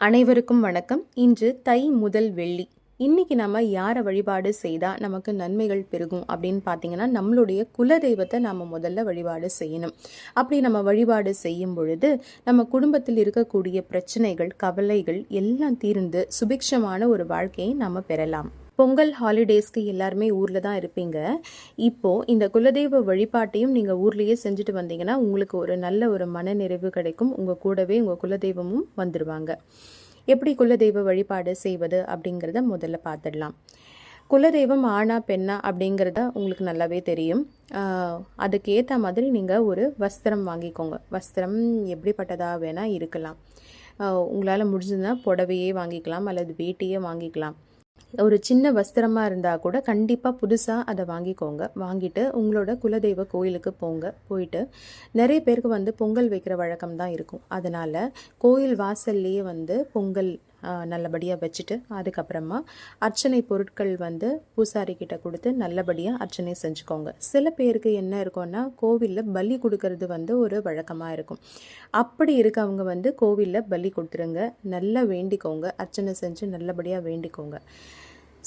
அனைவருக்கும் வணக்கம். இன்று தை முதல் வெள்ளி. இன்னைக்கு நம்ம யாரை வழிபாடு செய்தால் நமக்கு நன்மைகள் பெருகும் அப்படின்னு பார்த்தீங்கன்னா நம்மளுடைய குலதெய்வத்தை நம்ம முதல்ல வழிபாடு செய்யணும். அப்படி நம்ம வழிபாடு செய்யும் பொழுது நம்ம குடும்பத்தில் இருக்கக்கூடிய பிரச்சனைகள் கவலைகள் எல்லாம் தீர்ந்து சுபிக்ஷமான ஒரு வாழ்க்கையை நம்ம பெறலாம். பொங்கல் ஹாலிடேஸ்க்கு எல்லாருமே ஊரில் தான் இருப்பீங்க. இப்போது இந்த குலதெய்வ வழிபாட்டையும் நீங்கள் ஊர்லேயே செஞ்சுட்டு வந்தீங்கன்னா உங்களுக்கு ஒரு நல்ல ஒரு மனநிறைவு கிடைக்கும். உங்கள் கூடவே உங்கள் குலதெய்வமும் வந்துடுவாங்க எப்படி குலதெய்வ வழிபாடு செய்வது அப்படிங்கிறத முதல்ல பார்த்துடலாம். குலதெய்வம் ஆணா பெண்ணா அப்படிங்கிறத உங்களுக்கு நல்லாவே தெரியும். அதுக்கேற்ற அதுக்கு ஏற்ற மாதிரி நீங்கள் ஒரு வஸ்திரம் வாங்கிக்கோங்க. வஸ்திரம் எப்படிப்பட்டதாக வேணால் இருக்கலாம். உங்களால் முடிஞ்சதுன்னா புடவையே வாங்கிக்கலாம் அல்லது வேட்டியே வாங்கிக்கலாம். ஒரு சின்ன வஸ்திரமாக இருந்தால் கூட கண்டிப்பாக புதுசாக அதை வாங்கிக்கோங்க. வாங்கிட்டு உங்களோட குலதெய்வ கோயிலுக்கு போங்க. போயிட்டு நிறைய பேருக்கு வந்து பொங்கல் வைக்கிற வழக்கம் தான் இருக்கும். அதனால் கோயில் வாசல்லையே வந்து பொங்கல் நல்லபடியாக வச்சுட்டு அதுக்கப்புறமா அர்ச்சனை பொருட்கள் வந்து பூசாரி கிட்ட கொடுத்து நல்லபடியாக அர்ச்சனை செஞ்சுக்கோங்க. சில பேருக்கு என்ன இருக்கும்னா கோவிலில் பலி கொடுக்கறது வந்து ஒரு வழக்கமாக இருக்கும். அப்படி இருக்கவங்க வந்து கோவிலில் பலி கொடுத்துருங்க. நல்லா வேண்டிக்கோங்க. அர்ச்சனை செஞ்சு நல்லபடியாக வேண்டிக்கோங்க.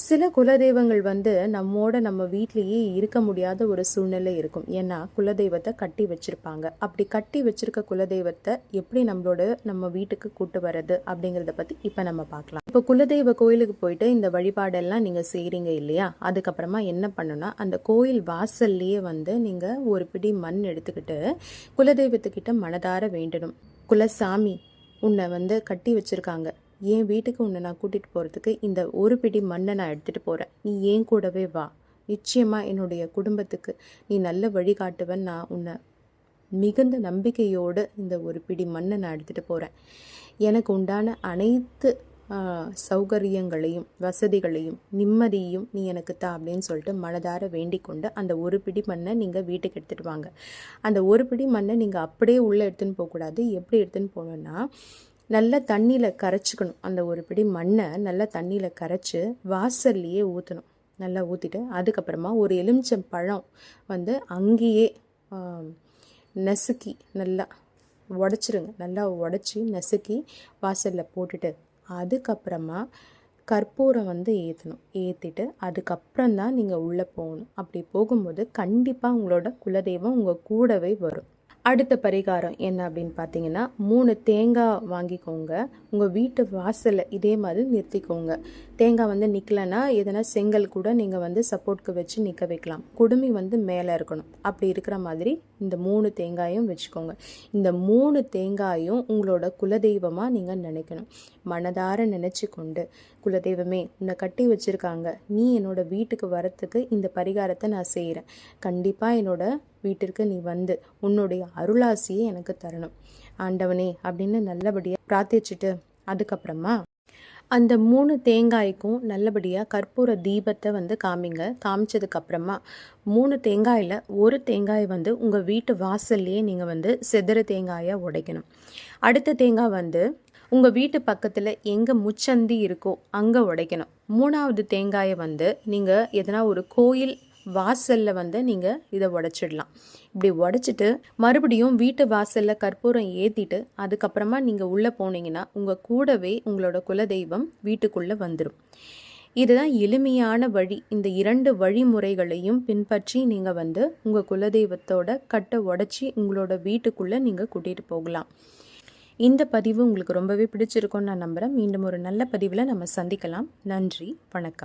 சில குலதெய்வங்கள் வந்து நம்மோட நம்ம வீட்லேயே இருக்க முடியாத ஒரு சூழ்நிலை இருக்கும். ஏன்னா குலதெய்வத்தை கட்டி வச்சுருப்பாங்க. அப்படி கட்டி வச்சிருக்க குலதெய்வத்தை எப்படி நம்மளோட நம்ம வீட்டுக்கு கூட்டு வர்றது அப்படிங்கிறத பற்றி இப்போ நம்ம பார்க்கலாம். இப்போ குலதெய்வ கோயிலுக்கு போயிட்டு இந்த வழிபாடெல்லாம் நீங்கள் செய்கிறீங்க இல்லையா? அதுக்கப்புறமா என்ன பண்ணுன்னா அந்த கோயில் வாசல்லையே வந்து நீங்கள் ஒரு பிடி மண் எடுத்துக்கிட்டு குலதெய்வத்துக்கிட்ட மனதார வேண்டணும். குலசாமி உன்னை வந்து கட்டி வச்சுருக்காங்க. என் வீட்டுக்கு உன்னை நான் கூட்டிகிட்டு போகிறதுக்கு இந்த ஒரு பிடி மண்ணை நான் எடுத்துகிட்டு போகிறேன் நீ ஏன் கூடவே வா. நிச்சயமாக என்னுடைய குடும்பத்துக்கு நீ நல்ல வழிகாட்டுவன் நான் உன்னை மிகுந்த நம்பிக்கையோடு இந்த ஒரு பிடி மண்ணை நான் எடுத்துகிட்டு போகிறேன் எனக்கு உண்டான அனைத்து சௌகரியங்களையும் வசதிகளையும் நிம்மதியும் நீ எனக்கு தா அப்படின்னு சொல்லிட்டு மனதார வேண்டிக் கொண்டு அந்த ஒரு பிடி மண்ணை நீங்கள் வீட்டுக்கு எடுத்துகிட்டு வாங்க. அந்த ஒரு பிடி மண்ணை நீங்கள் அப்படியே உள்ளே எடுத்துன்னு போகக்கூடாது. எப்படி எடுத்துன்னு போகணுன்னா நல்லா தண்ணியில் கரைச்சிக்கணும். அந்த ஒரு பிடி மண்ணை நல்லா தண்ணியில் கரைச்சி வாசல்லையே ஊற்றணும் நல்லா ஊற்றிட்டு அதுக்கப்புறமா ஒரு எலுமிச்சம் பழம் வந்து அங்கேயே நசுக்கி நல்லா உடச்சிருங்க. நல்லா உடச்சி நசுக்கி வாசலில் போட்டுட்டு அதுக்கப்புறமா கற்பூரம் வந்து ஏற்றணும் ஏற்றிட்டு அதுக்கப்புறம் தான் நீங்கள் உள்ளே போகணும். அப்படி போகும்போது கண்டிப்பாக உங்களோட குலதெய்வம் உங்கள் கூடவே வரும். அடுத்த பரிகாரம் என்ன அப்படின்னு பார்த்தீங்கன்னா மூணு தேங்காய் வாங்கிக்கோங்க. உங்கள் வீட்டு வாசலில் இதே மாதிரி நிறுத்திக்கோங்க. தேங்காய் வந்து நிற்கலன்னா எதனா செங்கல் கூட நீங்கள் வந்து சப்போர்ட்க்கு வச்சு நிற்க வைக்கலாம். குடுமி வந்து மேலே இருக்கணும். அப்படி இருக்கிற மாதிரி இந்த மூணு தேங்காயும் வச்சுக்கோங்க. இந்த மூணு தேங்காயும் உங்களோட குலதெய்வமாக நீங்கள் நினைக்கணும். மனதார நினச்சி கொண்டு குலதெய்வமே உன்னை கட்டி வச்சுருக்காங்க. நீ என்னோட வீட்டுக்கு வரத்துக்கு இந்த பரிகாரத்தை நான் செய்கிறேன் கண்டிப்பாக என்னோட வீட்டிற்கு நீ வந்து உன்னுடைய அருளாசியை எனக்கு தரணும். ஆண்டவனே அப்படின்னு நல்லபடியாக பிரார்த்திச்சுட்டு அதுக்கப்புறமா அந்த மூணு தேங்காய்க்கும் நல்லபடியாக கற்பூர தீபத்தை வந்து காமிங்க. காமிச்சதுக்கப்புறமா மூணு தேங்காயில் ஒரு தேங்காய் வந்து உங்கள் வீட்டு வாசல்லையே நீங்கள் வந்து செதற தேங்காயை உடைக்கணும். அடுத்த தேங்காய் வந்து உங்கள் வீட்டு பக்கத்தில் எங்கே முச்சந்தி இருக்கோ அங்கே உடைக்கணும். மூணாவது தேங்காயை வந்து நீங்கள் எதனா ஒரு கோயில் வாசலில் வந்து நீங்கள் இதை உடச்சிடலாம். இப்படி உடச்சிட்டு மறுபடியும் வீட்டு வாசலில் கற்பூரம் ஏற்றிட்டு அதுக்கப்புறமா நீங்கள் உள்ளே போனீங்கன்னா உங்கள் கூடவே உங்களோட குலதெய்வம் வீட்டுக்குள்ளே வந்துடும் இதுதான் எளிமையான வழி. இந்த இரண்டு வழிமுறைகளையும் பின்பற்றி நீங்கள் வந்து உங்கள் குலதெய்வத்தோட கட்டை உடச்சி உங்களோட வீட்டுக்குள்ளே நீங்கள் கூட்டிகிட்டு போகலாம். இந்த பதிவு உங்களுக்கு ரொம்பவே பிடிச்சிருக்கும்னு நான் நம்புகிறேன் மீண்டும் ஒரு நல்ல பதிவில் நம்ம சந்திக்கலாம். நன்றி. வணக்கம்.